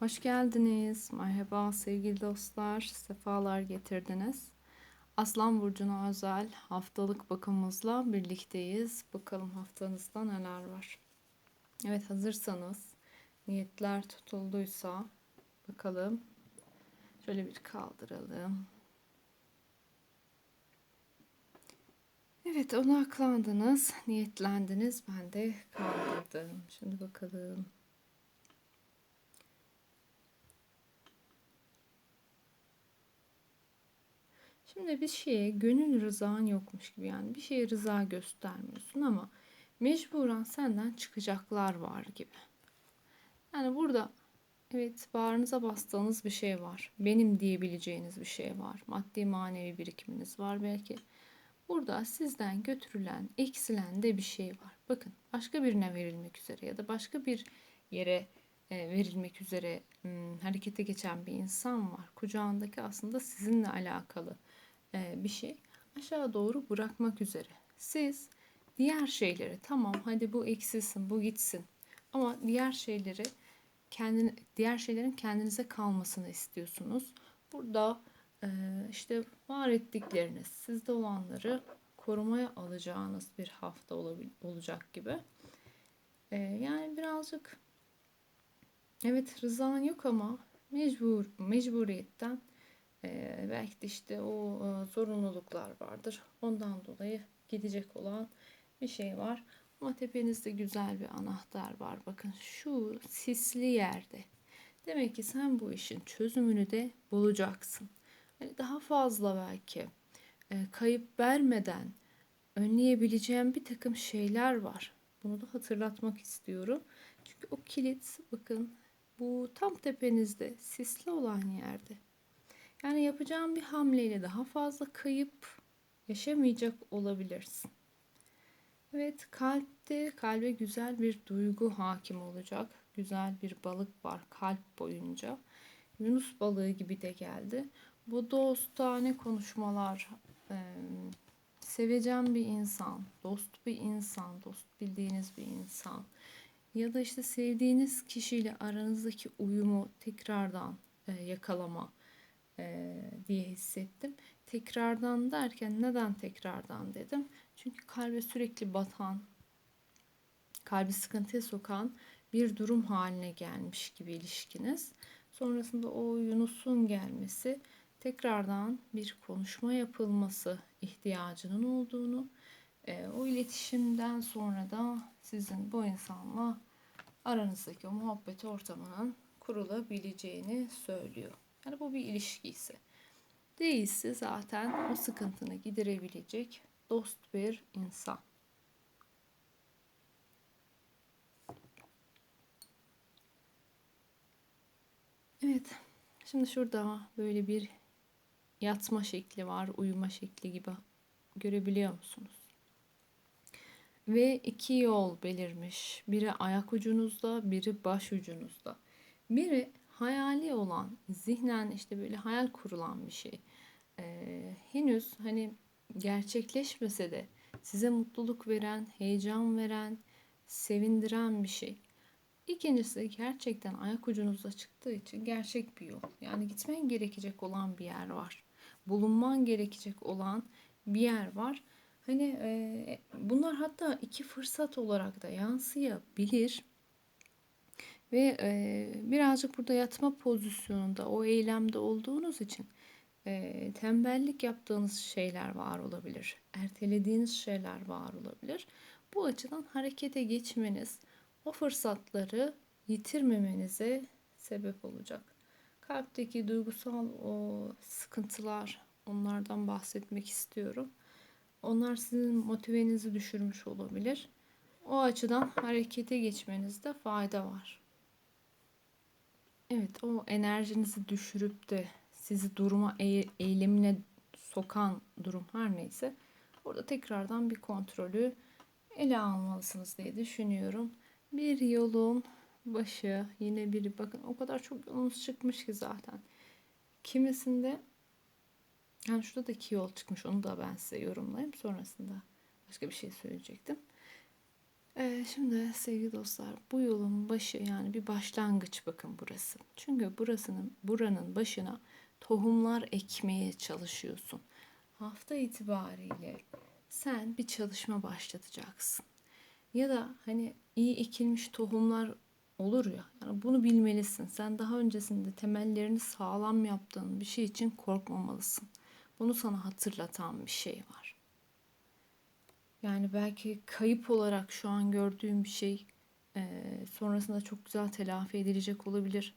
Hoş geldiniz. Merhaba sevgili dostlar. Sefalar getirdiniz. Aslan Burcu'na özel haftalık bakımımızla birlikteyiz. Bakalım haftanızda neler var. Evet hazırsanız, niyetler tutulduysa bakalım. Şöyle bir kaldıralım. Evet odaklandınız, niyetlendiniz. Ben de kaldırdım. Şimdi bakalım. Şimdi bir şeye gönül rızan yokmuş gibi yani bir şeye rıza göstermiyorsun ama mecburen senden çıkacaklar var gibi. Yani burada evet bağrınıza bastığınız bir şey var. Benim diyebileceğiniz bir şey var. Maddi manevi birikiminiz var belki. Burada sizden götürülen, eksilen de bir şey var. Bakın başka birine verilmek üzere ya da başka bir yere verilmek üzere harekete geçen bir insan var. Kucağındaki aslında sizinle alakalı e, bir şey aşağı doğru bırakmak üzere. Siz diğer şeyleri tamam hadi bu eksilsin bu gitsin ama diğer şeyleri kendini, diğer şeylerin kendinize kalmasını istiyorsunuz. Burada e, işte var ettikleriniz sizde olanları korumaya alacağınız bir hafta olacak gibi. E, yani birazcık evet rızan yok ama mecbur mecburiyetten ee, belki de işte o e, zorunluluklar vardır. Ondan dolayı gidecek olan bir şey var. Ama tepenizde güzel bir anahtar var. Bakın şu sisli yerde. Demek ki sen bu işin çözümünü de bulacaksın. Hani daha fazla belki e, kayıp vermeden önleyebileceğim bir takım şeyler var. Bunu da hatırlatmak istiyorum. Çünkü o kilit bakın bu tam tepenizde sisli olan yerde. Yani yapacağın bir hamleyle daha fazla kayıp yaşamayacak olabilirsin. Evet kalpte kalbe güzel bir duygu hakim olacak. Güzel bir balık var kalp boyunca. Yunus balığı gibi de geldi. Bu dostane konuşmalar, e, sevecen bir insan, dost bir insan, dost bildiğiniz bir insan ya da işte sevdiğiniz kişiyle aranızdaki uyumu tekrardan e, yakalama e, diye hissettim. Tekrardan derken neden tekrardan dedim. Çünkü kalbe sürekli batan, kalbi sıkıntıya sokan bir durum haline gelmiş gibi ilişkiniz. Sonrasında o Yunus'un gelmesi tekrardan bir konuşma yapılması ihtiyacının olduğunu, e, o iletişimden sonra da sizin bu insanla aranızdaki o muhabbet ortamının kurulabileceğini söylüyor. Yani bu bir ilişki ise. Değilse zaten o sıkıntını giderebilecek dost bir insan. Evet. Şimdi şurada böyle bir yatma şekli var, uyuma şekli gibi görebiliyor musunuz? Ve iki yol belirmiş. Biri ayak ucunuzda, biri baş ucunuzda. Biri hayali olan, zihnen işte böyle hayal kurulan bir şey. Ee, henüz hani gerçekleşmese de size mutluluk veren, heyecan veren, sevindiren bir şey. İkincisi gerçekten ayak ucunuzda çıktığı için gerçek bir yol. Yani gitmen gerekecek olan bir yer var. Bulunman gerekecek olan bir yer var. Hani e, bunlar hatta iki fırsat olarak da yansıyabilir. Ve e, birazcık burada yatma pozisyonunda o eylemde olduğunuz için e, tembellik yaptığınız şeyler var olabilir. Ertelediğiniz şeyler var olabilir. Bu açıdan harekete geçmeniz o fırsatları yitirmemenize sebep olacak. Kalpteki duygusal o sıkıntılar onlardan bahsetmek istiyorum. Onlar sizin motivenizi düşürmüş olabilir. O açıdan harekete geçmenizde fayda var. Evet o enerjinizi düşürüp de sizi duruma eylemine sokan durum her neyse orada tekrardan bir kontrolü ele almalısınız diye düşünüyorum. Bir yolun başı yine biri bakın o kadar çok yolunuz çıkmış ki zaten. Kimisinde yani şurada da iki yol çıkmış onu da ben size yorumlayayım sonrasında başka bir şey söyleyecektim. Ee, şimdi sevgili dostlar bu yolun başı yani bir başlangıç bakın burası. Çünkü burasının buranın başına tohumlar ekmeye çalışıyorsun. Hafta itibariyle sen bir çalışma başlatacaksın. Ya da hani iyi ekilmiş tohumlar olur ya. Yani bunu bilmelisin. Sen daha öncesinde temellerini sağlam yaptığın bir şey için korkmamalısın. Bunu sana hatırlatan bir şey var. Yani belki kayıp olarak şu an gördüğüm bir şey e, sonrasında çok güzel telafi edilecek olabilir.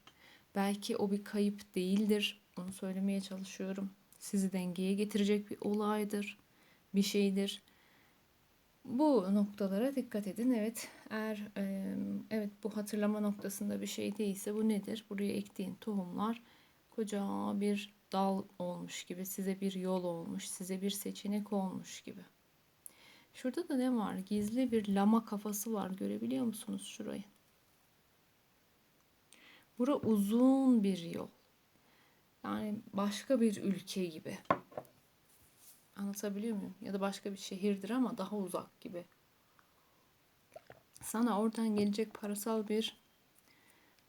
Belki o bir kayıp değildir. Bunu söylemeye çalışıyorum. Sizi dengeye getirecek bir olaydır, bir şeydir. Bu noktalara dikkat edin. Evet, eğer e, evet bu hatırlama noktasında bir şey değilse bu nedir? Buraya ektiğin tohumlar koca bir dal olmuş gibi, size bir yol olmuş, size bir seçenek olmuş gibi. Şurada da ne var? Gizli bir lama kafası var. Görebiliyor musunuz şurayı? Bura uzun bir yol. Yani başka bir ülke gibi. Anlatabiliyor muyum? Ya da başka bir şehirdir ama daha uzak gibi. Sana oradan gelecek parasal bir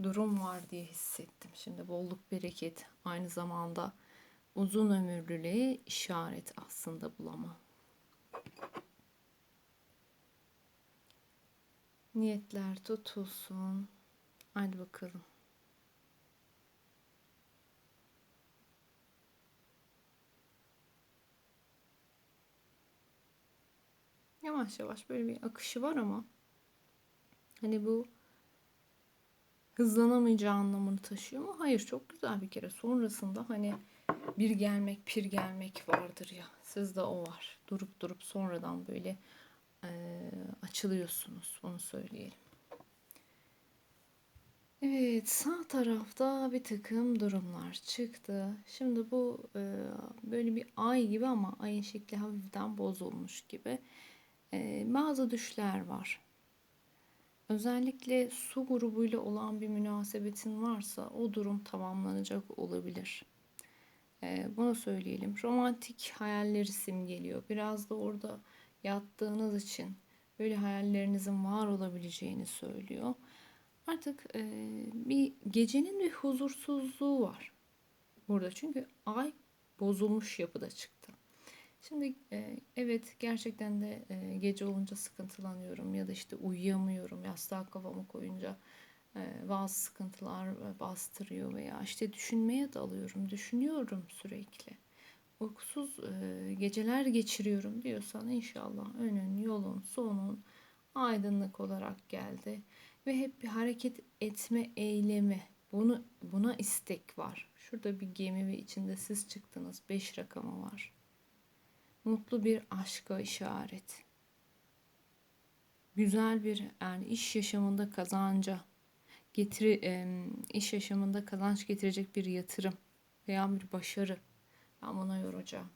durum var diye hissettim. Şimdi bolluk bereket aynı zamanda uzun ömürlülüğe işaret aslında bulamam. Niyetler tutulsun. Hadi bakalım. Yavaş yavaş böyle bir akışı var ama hani bu hızlanamayacağı anlamını taşıyor mu? Hayır çok güzel bir kere. Sonrasında hani bir gelmek pir gelmek vardır ya. Sizde o var. Durup durup sonradan böyle e, açılıyorsunuz. Onu söyleyelim. Evet sağ tarafta bir takım durumlar çıktı. Şimdi bu e, böyle bir ay gibi ama ayın şekli hafiften bozulmuş gibi. E, bazı düşler var. Özellikle su grubuyla olan bir münasebetin varsa o durum tamamlanacak olabilir. E, bunu söyleyelim. Romantik hayalleri simgeliyor. Biraz da orada yattığınız için böyle hayallerinizin var olabileceğini söylüyor. Artık e, bir gecenin bir huzursuzluğu var burada. Çünkü ay bozulmuş yapıda çıktı. Şimdi e, evet gerçekten de e, gece olunca sıkıntılanıyorum ya da işte uyuyamıyorum yastığa kafamı koyunca e, bazı sıkıntılar bastırıyor veya işte düşünmeye dalıyorum, düşünüyorum sürekli. Uykusuz geceler geçiriyorum diyorsan inşallah önün, yolun, sonun aydınlık olarak geldi ve hep bir hareket etme eylemi. Bunu buna istek var. Şurada bir gemi ve içinde siz çıktınız. Beş rakamı var. Mutlu bir aşka işaret. Güzel bir yani iş yaşamında kazanca getiri iş yaşamında kazanç getirecek bir yatırım veya bir başarı. Ben buna yoracağım.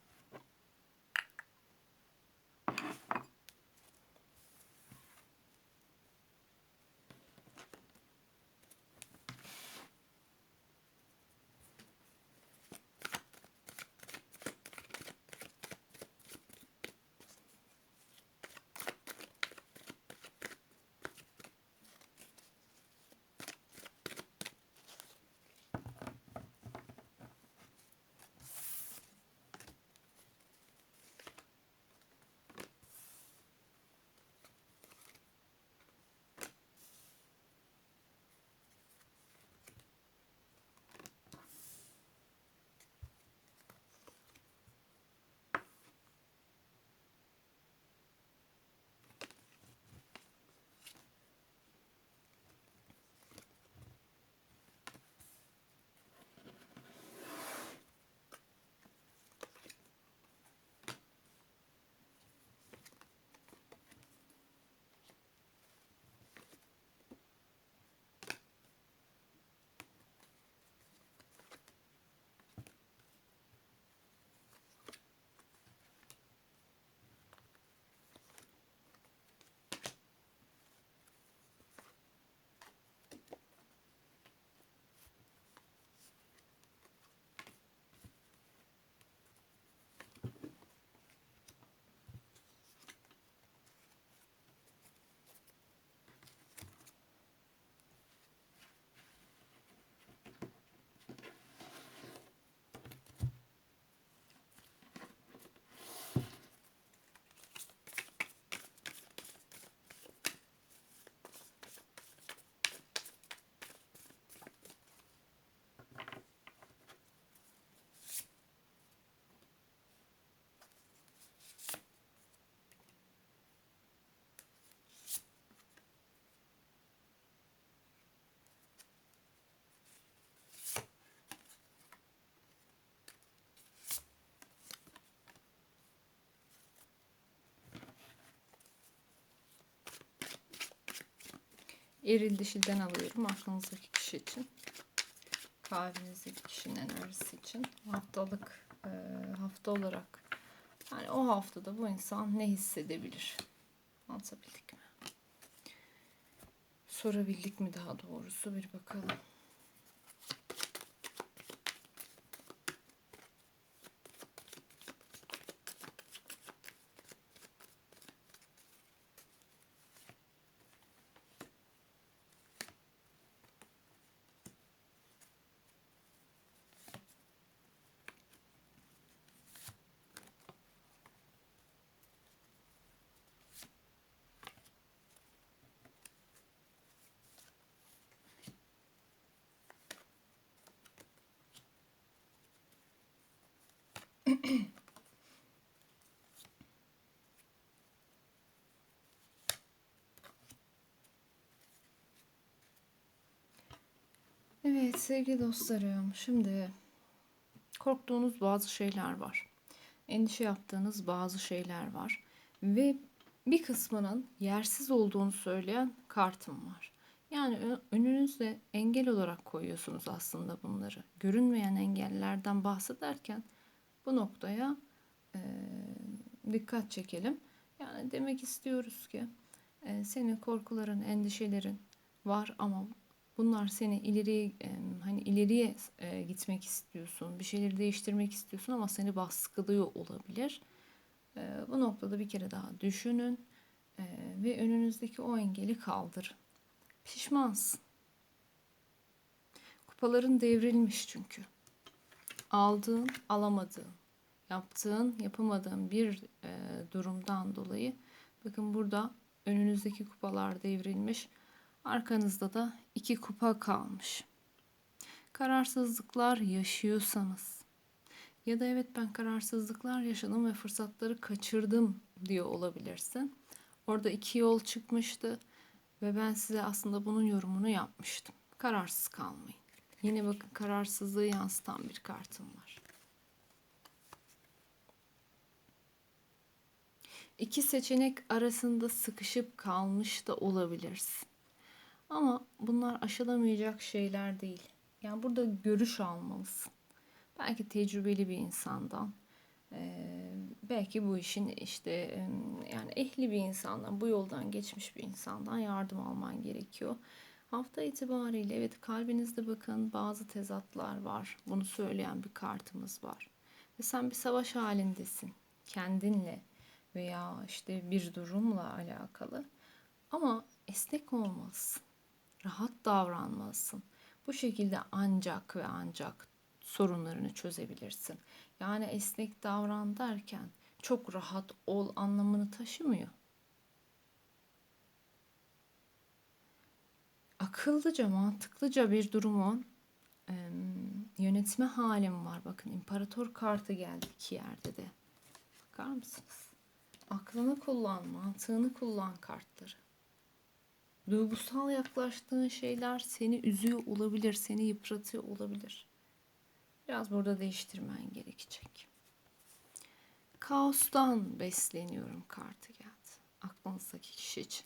Eril dişilden alıyorum aklınızdaki kişi için. Kalbinizdeki kişinin enerjisi için. Haftalık e, hafta olarak. Yani o haftada bu insan ne hissedebilir? Anlatabildik mi? Sorabildik mi daha doğrusu bir bakalım. Evet sevgili dostlarım şimdi korktuğunuz bazı şeyler var. Endişe yaptığınız bazı şeyler var. Ve bir kısmının yersiz olduğunu söyleyen kartım var. Yani önünüzde engel olarak koyuyorsunuz aslında bunları. Görünmeyen engellerden bahsederken bu noktaya e, dikkat çekelim. Yani demek istiyoruz ki e, senin korkuların, endişelerin var ama bunlar seni ileriye hani ileriye gitmek istiyorsun, bir şeyleri değiştirmek istiyorsun ama seni baskılıyor olabilir. Bu noktada bir kere daha düşünün ve önünüzdeki o engeli kaldırın. Pişmansın. Kupaların devrilmiş çünkü. Aldığın, alamadığın, yaptığın, yapamadığın bir durumdan dolayı bakın burada önünüzdeki kupalar devrilmiş Arkanızda da iki kupa kalmış. Kararsızlıklar yaşıyorsanız ya da evet ben kararsızlıklar yaşadım ve fırsatları kaçırdım diyor olabilirsin. Orada iki yol çıkmıştı ve ben size aslında bunun yorumunu yapmıştım. Kararsız kalmayın. Yine bakın kararsızlığı yansıtan bir kartım var. İki seçenek arasında sıkışıp kalmış da olabilirsin. Ama bunlar aşılamayacak şeyler değil. Yani burada görüş almalısın. Belki tecrübeli bir insandan, belki bu işin işte yani ehli bir insandan, bu yoldan geçmiş bir insandan yardım alman gerekiyor. Hafta itibariyle evet kalbinizde bakın bazı tezatlar var. Bunu söyleyen bir kartımız var. Ve sen bir savaş halindesin. Kendinle veya işte bir durumla alakalı. Ama esnek olmalısın rahat davranmalısın. Bu şekilde ancak ve ancak sorunlarını çözebilirsin. Yani esnek davran derken çok rahat ol anlamını taşımıyor. Akıllıca, mantıklıca bir durumun e, yönetme halim var. Bakın imparator kartı geldi iki yerde de. Bakar mısınız? Aklını kullan, mantığını kullan kartları duygusal yaklaştığın şeyler seni üzüyor olabilir, seni yıpratıyor olabilir. Biraz burada değiştirmen gerekecek. Kaostan besleniyorum kartı geldi. Aklınızdaki kişi için.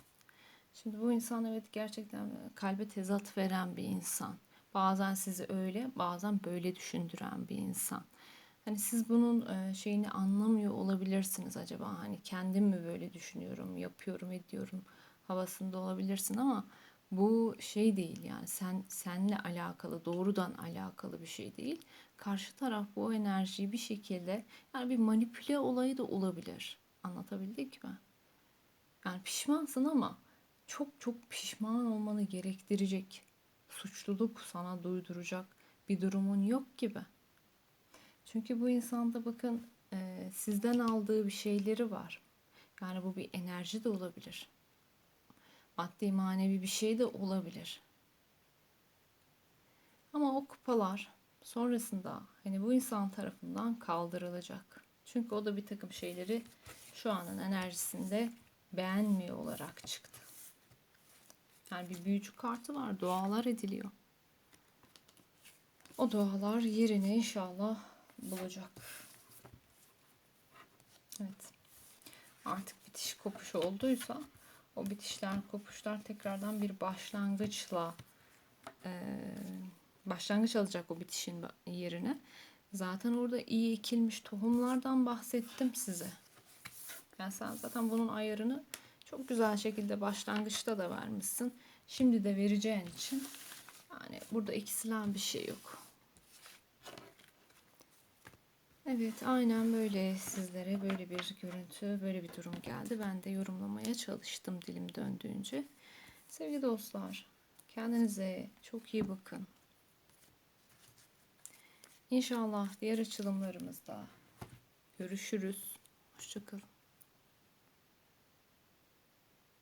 Şimdi bu insan evet gerçekten kalbe tezat veren bir insan. Bazen sizi öyle, bazen böyle düşündüren bir insan. Hani siz bunun şeyini anlamıyor olabilirsiniz acaba. Hani kendim mi böyle düşünüyorum, yapıyorum, ediyorum havasında olabilirsin ama bu şey değil yani sen senle alakalı doğrudan alakalı bir şey değil. Karşı taraf bu enerjiyi bir şekilde yani bir manipüle olayı da olabilir. Anlatabildik mi? Yani pişmansın ama çok çok pişman olmanı gerektirecek suçluluk sana duyduracak bir durumun yok gibi. Çünkü bu insanda bakın e, sizden aldığı bir şeyleri var. Yani bu bir enerji de olabilir maddi manevi bir şey de olabilir. Ama o kupalar sonrasında hani bu insan tarafından kaldırılacak. Çünkü o da bir takım şeyleri şu anın enerjisinde beğenmiyor olarak çıktı. Yani bir büyücü kartı var. Dualar ediliyor. O dualar yerini inşallah bulacak. Evet. Artık bitiş kopuş olduysa o bitişler, kopuşlar tekrardan bir başlangıçla eee, başlangıç alacak o bitişin yerine. Zaten orada iyi ekilmiş tohumlardan bahsettim size. Yani sen zaten bunun ayarını çok güzel şekilde başlangıçta da vermişsin. Şimdi de vereceğin için yani burada eksilen bir şey yok. Evet, aynen böyle sizlere böyle bir görüntü, böyle bir durum geldi. Ben de yorumlamaya çalıştım dilim döndüğünce. Sevgili dostlar, kendinize çok iyi bakın. İnşallah diğer açılımlarımızda görüşürüz. Hoşçakalın.